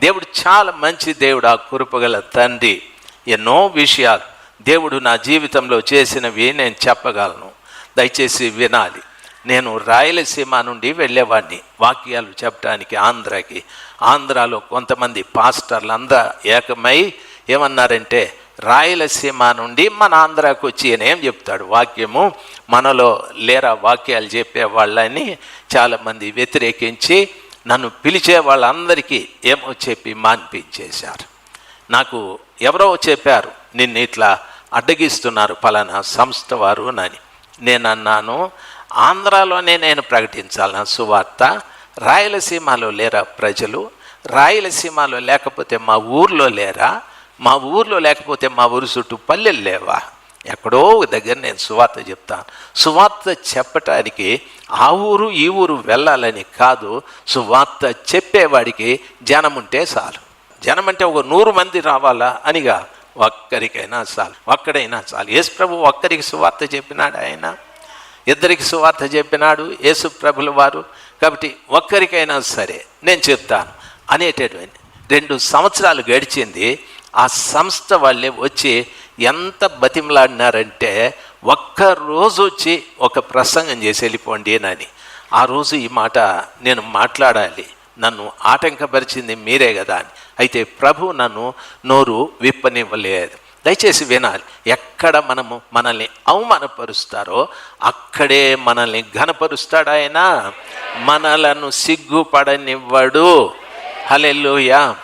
దేవుడు చాలా మంచి దేవుడు ఆ కురుపగల తండ్రి. ఎన్నో విషయాలు దేవుడు నా జీవితంలో చేసినవి నేను చెప్పగలను. దయచేసి వినాలి. నేను రాయలసీమ నుండి వెళ్ళేవాడిని. వాక్యాలు చెప్పడానికి ఆంధ్రాకి. ఆంధ్రాలో కొంతమంది పాస్టర్లు అందరూ ఏకమై ఏమన్నారంటే రాయలసీమ నుండి మన ఆంధ్రాకు వచ్చి ఏం చెప్తాడు? వాక్యము మనలో లేరా వాక్యాలు చెప్పే వాళ్ళని చాలామంది వ్యతిరేకించి నన్ను పిలిచే వాళ్ళందరికీ ఏమో చెప్పి మాన్పించేశారు. నాకు ఎవరో చెప్పారు నిన్ను ఇట్లా అడ్డగిస్తున్నారు పలానా సంస్థ వారు అని. నేను అన్నాను ఆంధ్రాలోనే నేను ప్రకటించాలన్న సువార్త రాయలసీమలో లేరా ప్రజలు? రాయలసీమలో లేకపోతే మా ఊర్లో లేరా? మా ఊర్లో లేకపోతే మా ఊరు చుట్టూ పల్లెలు లేవా? ఎక్కడో దగ్గర నేను సువార్త చెప్తాను. సువార్త చెప్పటానికి ఆ ఊరు ఈ ఊరు వెళ్ళాలని కాదు సువార్త చెప్పేవాడికి జనం ఉంటే చాలు. జనం అంటే ఒక నూరు మంది రావాలా అనిగా ఒక్కరికైనా చాలు ఒక్కడైనా చాలు. యేసు ప్రభు ఒక్కరికి సువార్త చెప్పినాడు ఆయన. ఇద్దరికి సువార్త చెప్పినాడు యేసు ప్రభుల వారు. కాబట్టి ఒక్కరికైనా సరే నేను చెప్తాను. అనేటటువంటి రెండు సంవత్సరాలు గడిచింది ఆ సంస్థ వాళ్ళే వచ్చి ఎంత బతిమలాడినారంటే ఒక్క రోజు వచ్చి ఒక ప్రసంగం చేసి వెళ్ళిపోండి అని. ఆ రోజు ఈ మాట నేను మాట్లాడాలి. నన్ను ఆటంకపరిచింది మీరే కదా అని. అయితే ప్రభు నన్ను నోరు విప్పనివ్వలేదు. దయచేసి వినాలి ఎక్కడ మనము మనల్ని అవమానపరుస్తారో అక్కడే మనల్ని ఘనపరుస్తాడు ఆయన. మనలను సిగ్గుపడనివ్వడు. హలెల్లుయా.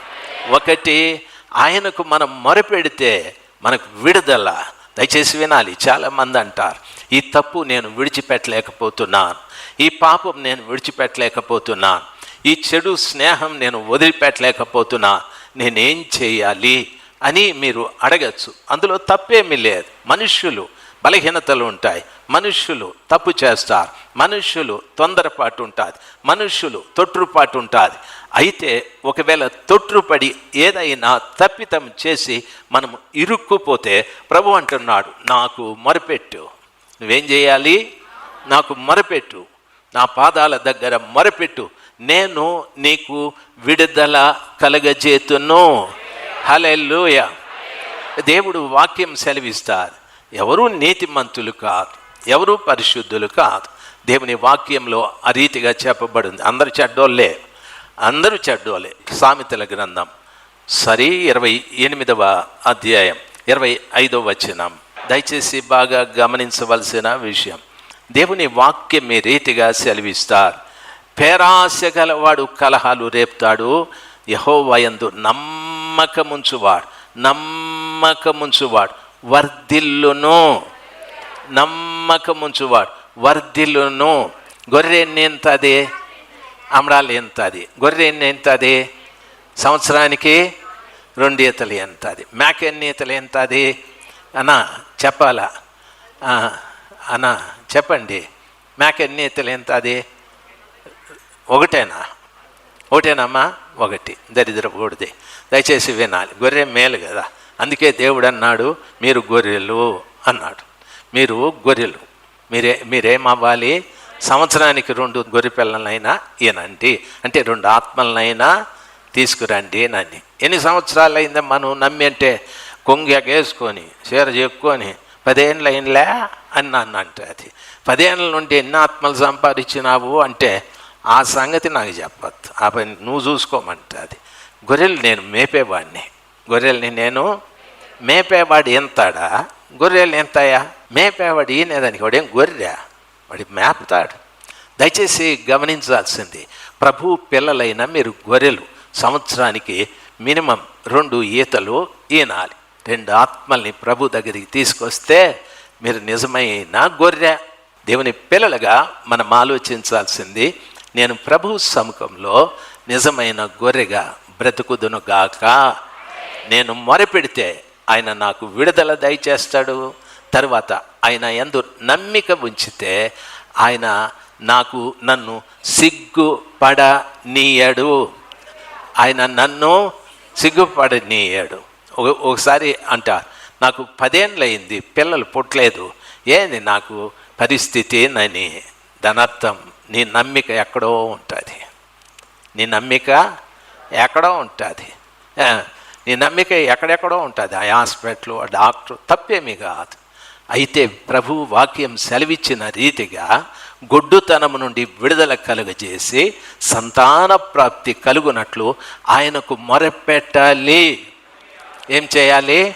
ఒకటి ఆయనకు మనం మొరపెడితే మనకు విడుదల. దయచేసి వినాలి. చాలామంది అంటారు ఈ తప్పు నేను విడిచిపెట్టలేకపోతున్నాను. ఈ పాపం నేను విడిచిపెట్టలేకపోతున్నాను. ఈ చెడు స్నేహం నేను వదిలిపెట్టలేకపోతున్నా నేనేం చేయాలి? అని మీరు అడగచ్చు. అందులో తప్పేమీ లేదు. మనుష్యులు బలహీనతలు ఉంటాయి. మనుష్యులు తప్పు చేస్తారు. మనుషులు తొందరపాటు ఉంటుంది. మనుషులు తొట్టుపాటు ఉంటుంది. అయితే ఒకవేళ తొట్టుపడి ఏదైనా తప్పితం చేసి మనం ఇరుక్కుపోతే ప్రభు అంటున్నాడు నాకు మొరపెట్టు. నువ్వేం చేయాలి? నాకు మొరపెట్టు. నా పాదాల దగ్గర మొరపెట్టు. నేను నీకు విడుదల కలగజేతును. హలెల్లుయ. దేవుడు వాక్యం సెలవిస్తారు. ఎవరు నీతిమంతులు కాదు. ఎవరు పరిశుద్ధులు కాదు. దేవుని వాక్యంలో ఆ రీతిగా చెప్పబడింది. అందరు చెడ్డోళ్ళే. అందరూ చెడ్డోళ్ళే. సామెతల గ్రంథం. సరే ఇరవై ఎనిమిదవ అధ్యాయం ఇరవై ఐదవ వచనం. దయచేసి బాగా గమనించవలసిన విషయం. దేవుని వాక్యం మీ రీతిగా సెలవిస్తారు. పేరాశ గలవాడు కలహాలు రేపుతాడు. యహోవయందు నమ్మకముంచువాడు. నమ్మకముంచువాడు. వర్ధిల్లును. నమ్మకముంచువాడు. వర్ధిల్లును గొర్రె ఎంతది అమరాలు ఎంతది? గొర్రె ఎంతది సంవత్సరానికి రెండు ఈతలు ఎంతది? మేక ఎన్ని ఈతలు ఎంతది? అన్నా చెప్పాలా? ఆ, అన్నా చెప్పండి. మేక ఎన్ని ఈతలు ఎంతది? ఒకటేనా? ఒకటేనమ్మా? ఒకటి. దరిద్రపూడిది దయచేసి వినాలి. గొర్రె మేలు కదా. అందుకే దేవుడు అన్నాడు మీరు గొర్రెలు అన్నాడు. మీరు గొర్రెలు. మీరే మీరేమవ్వాలి? సంవత్సరానికి రెండు గొర్రె పిల్లలైనా ఈయనండి. అంటే రెండు ఆత్మలనైనా తీసుకురండి నన్ను ఎన్ని సంవత్సరాలు అయిందో మనం నమ్మి అంటే కొంగేసుకొని చీర చెప్పుకొని పదేళ్ళు అయినలే అని నన్ను అంటే అది. పదేళ్ళ నుండి ఎన్ని ఆత్మలు సంపాదించినావు అంటే ఆ సంగతి నాకు చెప్పద్దు. ఆ పని నువ్వు చూసుకోమంటే అది. గొర్రెలు నేను మేపేవాడిని. గొర్రెల్ని నేను మేపేవాడు ఎంతాడా? గొర్రెలు ఎంతయ్యా? మేపేవాడు ఈయనేదానికి వాడేం గొర్రె? వాడి మేపుతాడు. దయచేసి గమనించాల్సింది ప్రభు పిల్లలైన మీరు గొర్రెలు. సంవత్సరానికి మినిమం రెండు ఈతలు ఈనాలి. రెండు ఆత్మల్ని ప్రభు దగ్గరికి తీసుకొస్తే మీరు నిజమైన గొర్రె. దేవుని పిల్లలుగా మనం ఆలోచించాల్సింది నేను ప్రభు సముఖంలో నిజమైన గొర్రెగా బ్రతుకుదును గాక. నేను మొరపెడితే ఆయన నాకు విడుదల దయచేస్తాడు. తర్వాత ఆయన ఎందు నమ్మిక ఉంచితే ఆయన నాకు నన్ను సిగ్గుపడనీయడు. ఆయన నన్ను సిగ్గుపడనీయడు. ఒకసారి అంట నాకు పదేళ్ళయింది పిల్లలు పుట్టలేదు. ఏంది నాకు పరిస్థితి నని? ధనర్థం నీ నమ్మిక ఎక్కడో ఉంటుంది. నీ నమ్మిక ఎక్కడో ఉంటుంది. నీ నమ్మిక ఎక్కడెక్కడో ఉంటుంది. ఆ హాస్పిటల్ ఆ డాక్టర్ తప్పేమీ కాదు. అయితే ప్రభు వాక్యం సెలవిచ్చిన రీతిగా గొడ్డుతనము నుండి విడుదల కలుగజేసి సంతాన ప్రాప్తి కలుగునట్లు ఆయనకు మొరపెట్టాలి. ఏం చేయాలి?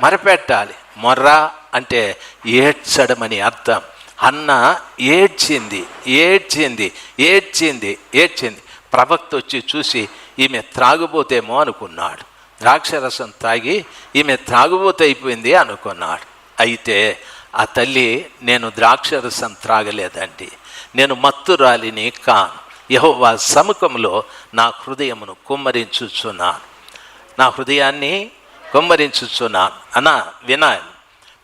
మొరపెట్టాలి. మొర్ర అంటే ఏడ్చడమని అర్థం. అన్న ఏడ్చింది ఏడ్చింది ఏడ్చింది ఏడ్చింది. ప్రవక్త వచ్చి చూసి ఈమె త్రాగుబోతేమో అనుకున్నాడు. ద్రాక్షరసం తాగి ఈమె త్రాగుబోతే అయిపోయింది అనుకున్నాడు. అయితే ఆ తల్లి నేను ద్రాక్షరసం త్రాగలేదండి. నేను మత్తురాలిని కాను. యహోవా సముఖంలో నా హృదయమును కుమ్మరించుచున్నాను. నా హృదయాన్ని కుమ్మరించుచున్నాను. అన్న వినాలి.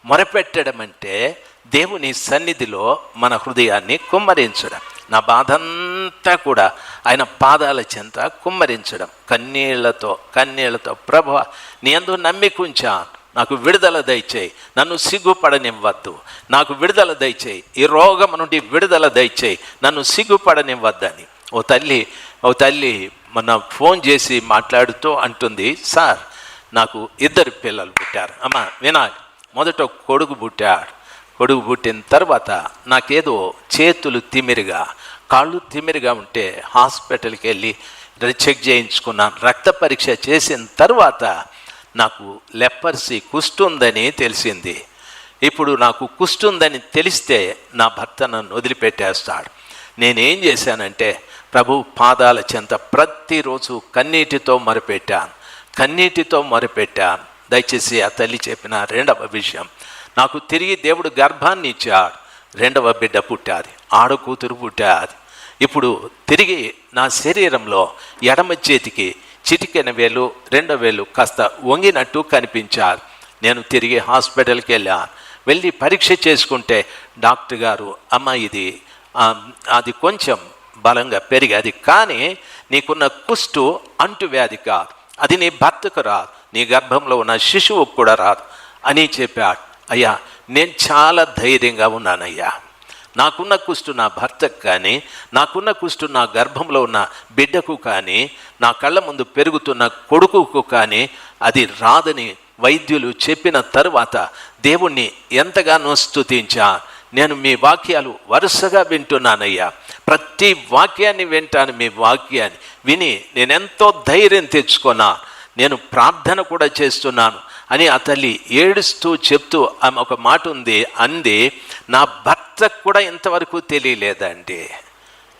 మొరపెట్టడం అంటే దేవుని సన్నిధిలో మన హృదయాన్ని కుమ్మరించడం నా బాధంతా కూడా ఆయన పాదాల చెంత కుమ్మరించడం. కన్నీళ్ళతో కన్నీళ్ళతో ప్రభ నీ అందు నమ్మికుంచా నాకు విడుదల దయచేయి. నన్ను సిగ్గుపడనివ్వద్దు. నాకు విడుదల దయచేయి. ఈ రోగం నుండి విడుదల దయచేయి. నన్ను సిగ్గుపడనివ్వద్దని. ఓ తల్లి ఓ తల్లి మొన్న ఫోన్ చేసి మాట్లాడుతూ అంటుంది సార్ నాకు ఇద్దరు పిల్లలు పుట్టారు. అమ్మ వినాలి. మొదట కొడుకు పుట్టాడు. కొడుకు పుట్టిన తర్వాత నాకేదో చేతులు తిమిరిగా కాళ్ళు తిమిరిగా ఉంటే హాస్పిటల్కి వెళ్ళి చెక్ చేయించుకున్నాను. రక్త పరీక్ష చేసిన తర్వాత నాకు లెప్పర్సీ కుష్టుందని తెలిసింది. ఇప్పుడు నాకు కుష్టుందని తెలిస్తే నా భర్త నన్ను వదిలిపెట్టేస్తాడు. నేనేం చేశానంటే ప్రభు పాదాల చెంత ప్రతిరోజు కన్నీటితో మొరపెట్టాను. కన్నీటితో మొరపెట్టాను. దయచేసి ఆ తల్లి చెప్పిన రెండవ విషయం. నాకు తిరిగి దేవుడు గర్భాన్ని ఇచ్చాడు. రెండవ బిడ్డ పుట్టాది. ఆడ కూతురు పుట్టాది. ఇప్పుడు తిరిగి నా శరీరంలో ఎడమ చేతికి చిటికెన వేలు రెండో వేలు కాస్త వంగినట్టు కనిపించారు. నేను తిరిగి హాస్పిటల్కి వెళ్ళాను. వెళ్ళి పరీక్ష చేసుకుంటే డాక్టర్ గారు అమ్మ ఇది అది కొంచెం బలంగా పెరిగేది కానీ నీకున్న కుష్టు అంటువ్యాధి కాదు. అది నీ భర్తకు రాదు. నీ గర్భంలో ఉన్న శిశువుకు కూడా రాదు. అని చెప్పాడు. అయ్యా నేను చాలా ధైర్యంగా ఉన్నానయ్యా. నాకున్న కుష్టు నా భర్తకు కానీ నాకున్న కుష్టు నా గర్భంలో ఉన్న బిడ్డకు కానీ నా కళ్ళ ముందు పెరుగుతున్న కొడుకుకు కానీ అది రాదని వైద్యులు చెప్పిన తరువాత దేవుణ్ణి ఎంతగానో స్తుతించా. నేను మీ వాక్యాలు వరుసగా వింటున్నానయ్యా. ప్రతి వాక్యాన్ని వింటాను మీ వాక్యాన్ని విని నేనెంతో ధైర్యం తెచ్చుకున్నాను నేను ప్రార్థన కూడా చేస్తున్నాను అని ఆ తల్లి ఏడుస్తూ చెప్తూ ఆమె ఒక మాట ఉంది అంది నా భర్తకు కూడా ఇంతవరకు తెలియలేదండి.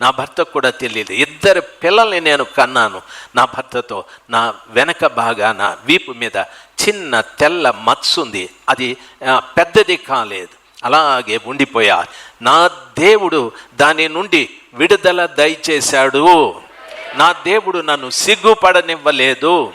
నా భర్తకు కూడా తెలియదు ఇద్దరు పిల్లల్ని నేను కన్నాను నా భర్తతో. నా వెనక భాగాన వీపు మీద చిన్న తెల్ల మత్సుంది అది పెద్దది కాలేదు. అలాగే ఉండిపోయా. నా దేవుడు దాని నుండి విడుదల దయచేశాడు. నా దేవుడు నన్ను సిగ్గుపడనివ్వలేదు.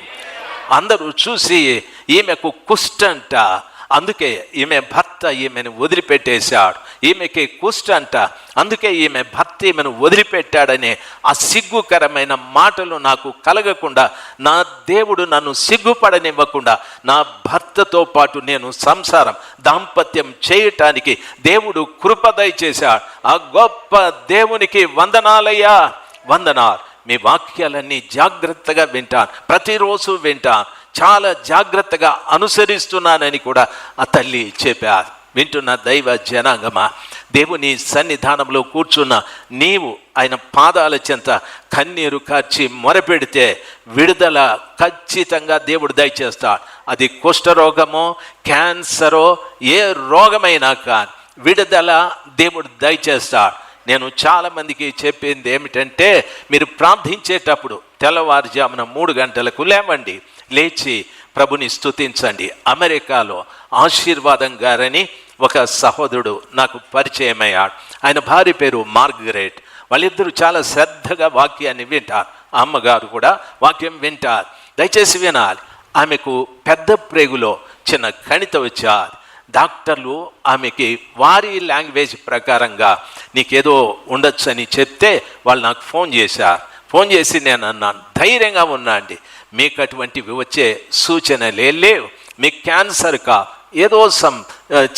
అందరూ చూసి ఈమెకు కుష్టంట అందుకే ఈమె భర్త ఈమెను వదిలిపెట్టేశాడు. ఈమెకి కుష్టంట అందుకే ఈమె భర్త ఈమెను వదిలిపెట్టాడనే ఆ సిగ్గుకరమైన మాటలు నాకు కలగకుండా నా దేవుడు నన్ను సిగ్గుపడనివ్వకుండా నా భర్తతో పాటు నేను సంసారం దాంపత్యం చేయటానికి దేవుడు కృపదయ చేశాడు ఆ గొప్ప దేవునికి వందనాలయ్యా. వందనాలు. మీ వాక్యాలన్నీ జాగ్రత్తగా వింటాను ప్రతిరోజు వింటాను చాలా జాగ్రత్తగా అనుసరిస్తున్నానని కూడా ఆ తల్లి చెప్పారు వింటున్న దైవ జనాంగమా. దేవుని సన్నిధానంలో కూర్చున్న నీవు ఆయన పాదాల చెంత కన్నీరు కార్చి మొరపెడితే విడుదల ఖచ్చితంగా దేవుడు దయచేస్తాడు. అది కుష్ఠరోగమో క్యాన్సరో ఏ రోగమైనా కానీ విడుదల దేవుడు దయచేస్తాడు. నేను చాలామందికి చెప్పింది ఏమిటంటే మీరు ప్రార్థించేటప్పుడు తెల్లవారుజామున మూడు గంటలకు లేవండి. లేచి ప్రభుని స్తుతించండి. అమెరికాలో ఆశీర్వాదం గారని ఒక సహోదరుడు నాకు పరిచయమయ్యాడు. ఆయన భార్య పేరు మార్గరేట్. వాళ్ళిద్దరూ చాలా శ్రద్ధగా వాక్యాన్ని వింటారు. అమ్మగారు కూడా వాక్యం వింటారు. దయచేసి వినాలి ఆమెకు పెద్ద ప్రేగులో చిన్న కణిత వచ్చారు. డాక్టర్లు ఆమెకి వారి లాంగ్వేజ్ ప్రకారంగా నీకేదో ఉండొచ్చని చెప్తే వాళ్ళు నాకు ఫోన్ చేశారు ఫోన్ చేసి నేను అన్నాను ధైర్యంగా ఉన్నా అండి. మీకు అటువంటివి వచ్చే సూచనలే లేవు. మీకు క్యాన్సర్ కా? ఏదో సం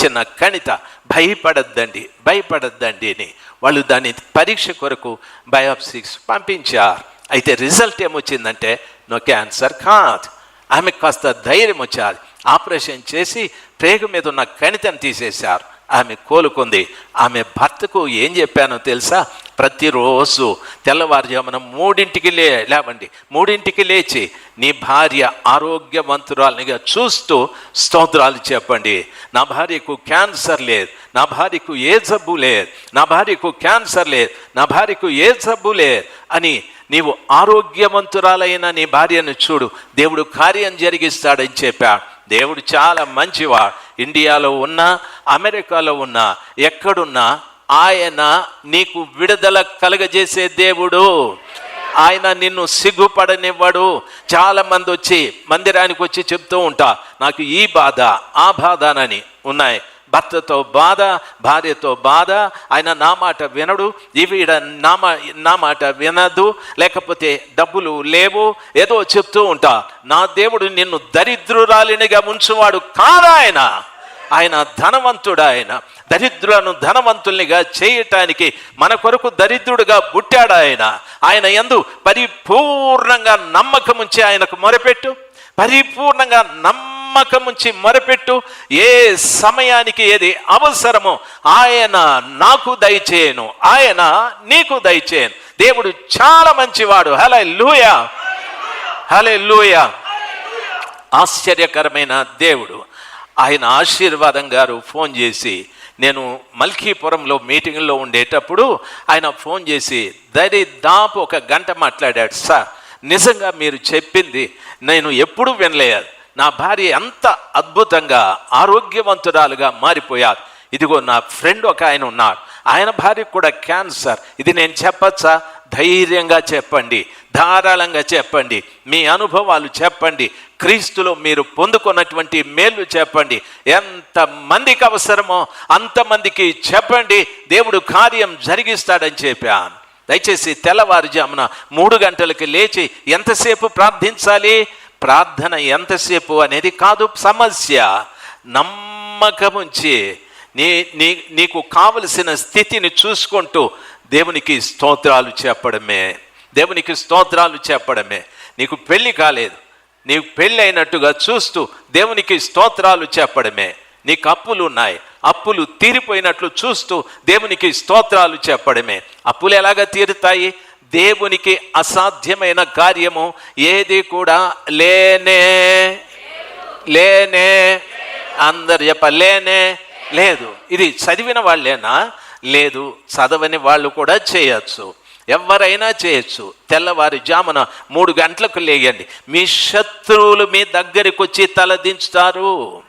చిన్న కణిత. భయపడద్దండి భయపడద్దండి అని వాళ్ళు దాని పరీక్ష కొరకు బయాప్సిక్స్ పంపించారు. అయితే రిజల్ట్ ఏమొచ్చిందంటే నో క్యాన్సర్ కాదు. ఆమెకు కాస్త ధైర్యం వచ్చారు ఆపరేషన్ చేసి ప్రేగు మీద ఉన్న కణితను తీసేశారు. ఆమె కోలుకుంది. ఆమె భర్తకు ఏం చెప్పానో తెలుసా? ప్రతిరోజు తెల్లవారుజామున మూడింటికి లే లేవండి మూడింటికి లేచి నీ భార్య ఆరోగ్యవంతురాలనిగా చూస్తూ స్తోత్రాలు చెప్పండి. నా భార్యకు క్యాన్సర్ లేదు నా భార్యకు ఏ జబ్బు లేదు నా భార్యకు క్యాన్సర్ లేదు నా భార్యకు ఏ జబ్బు లేదు అని నీవు ఆరోగ్యవంతురాలైన నీ భార్యను చూడు. దేవుడు కార్యం జరిగిస్తాడని చెప్పాడు. దేవుడు చాలా మంచివాడు. ఇండియాలో ఉన్నా అమెరికాలో ఉన్నా ఎక్కడున్నా ఆయన నీకు విడుదల కలగజేసే దేవుడు. ఆయన నిన్ను సిగ్గుపడనివ్వడు. చాలా మంది వచ్చి మందిరానికి వచ్చి చెప్తూ ఉంటా నాకు ఈ బాధ ఆ బాధనని ఉన్నాయి. భర్తతో బాధ భార్యతో బాధ ఆయన నా మాట వినడు ఈవిడ నా నా మాట వినదు లేకపోతే డబ్బులు లేవు ఏదో చెప్తూ ఉంటా. నా దేవుడు నిన్ను దరిద్రురాలినిగా ఉంచువాడు కాదా ఆయన? ఆయన ధనవంతుడు ఆయన దరిద్రులను ధనవంతుల్నిగా చేయటానికి మన కొరకు దరిద్రుడుగా పుట్టాడు ఆయన ఆయన ఎందు పరిపూర్ణంగా నమ్మకం ఉంచి ఆయనకు మొరపెట్టు. పరిపూర్ణంగా నమ్మ నమ్మకం ఉంచి మొరపెట్టు. ఏ సమయానికి ఏది అవసరమో ఆయన నాకు దయచేయను. ఆయన నీకు దయచేయను. దేవుడు చాలా మంచివాడు. హలే లూయా హలే లూయా ఆశ్చర్యకరమైన దేవుడు. ఆయన ఆశీర్వాదం గారు ఫోన్ చేసి నేను మల్కీపురంలో మీటింగ్లో ఉండేటప్పుడు ఆయన ఫోన్ చేసి దరిదాపు ఒక గంట మాట్లాడాడు. సార్ నిజంగా మీరు చెప్పింది నేను ఎప్పుడూ వినలేదు. నా భార్య ఎంత అద్భుతంగా ఆరోగ్యవంతురాలుగా మారిపోయారు. ఇదిగో నా ఫ్రెండ్ ఒక ఆయన ఉన్నాడు. ఆయన భార్య కూడా క్యాన్సర్. ఇది నేను చెప్పచ్చా? ధైర్యంగా చెప్పండి. ధారాళంగా చెప్పండి. మీ అనుభవాలు చెప్పండి. క్రీస్తులో మీరు పొందుకున్నటువంటి మేలు చెప్పండి. ఎంత మందికి అవసరమో అంతమందికి చెప్పండి. దేవుడు కార్యం జరిగిస్తాడని చెప్పాను. దయచేసి తెల్లవారుజామున మూడు గంటలకు లేచి ఎంతసేపు ప్రార్థించాలి? ప్రార్థన ఎంతసేపు అనేది కాదు సమస్య. నమ్మకముంచి నీ నీ నీకు కావలసిన స్థితిని చూసుకుంటూ దేవునికి స్తోత్రాలు చెప్పడమే. దేవునికి స్తోత్రాలు చెప్పడమే. నీకు పెళ్ళి కాలేదు. నీకు పెళ్ళి అయినట్టుగా చూస్తూ దేవునికి స్తోత్రాలు చెప్పడమే. నీకు అప్పులు ఉన్నాయి. అప్పులు తీరిపోయినట్లు చూస్తూ దేవునికి స్తోత్రాలు చెప్పడమే. అప్పులు ఎలాగ తీరుతాయి? దేవునికి అసాధ్యమైన కార్యము ఏది కూడా లేనే. లేనే. అందరు చెప్ప లేనే. లేదు. ఇది చదివిన వాళ్ళేనా? లేదు. చదవని వాళ్ళు కూడా చేయొచ్చు. ఎవరైనా చేయొచ్చు. తెల్లవారి జామున మూడు గంటలకు లేయండి. మీ శత్రువులు మీ దగ్గరికి వచ్చి తలదించుతారు.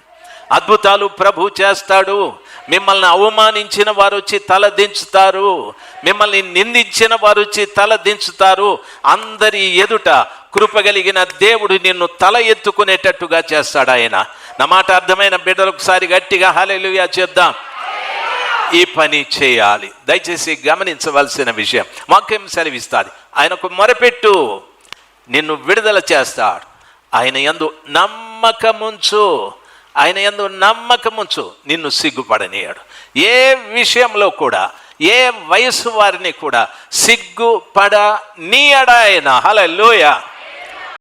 అద్భుతాలు ప్రభు చేస్తాడు. మిమ్మల్ని అవమానించిన వారు వచ్చి తల దించుతారు. మిమ్మల్ని నిందించిన వారు వచ్చి తల దించుతారు. అందరి ఎదుట కృపగలిగిన దేవుడు నిన్ను తల ఎత్తుకునేటట్టుగా చేస్తాడు ఆయన. నా మాట అర్థమైన బిడ్డలకుసారి గట్టిగా హాలేలుయా చేద్దాం ఈ పని చేయాలి. దయచేసి గమనించవలసిన విషయం వాక్యం సెలవిస్తుంది. ఆయనకు మొరపెట్టు. నిన్ను విడుదల చేస్తాడు. ఆయన ఎందు నమ్మకముంచు. ఆయన యందు నమ్మకముంచు నిన్ను సిగ్గుపడనీయాడు. ఏ విషయంలో కూడా ఏ వయసు వారిని కూడా సిగ్గుపడ నీయడాయన హల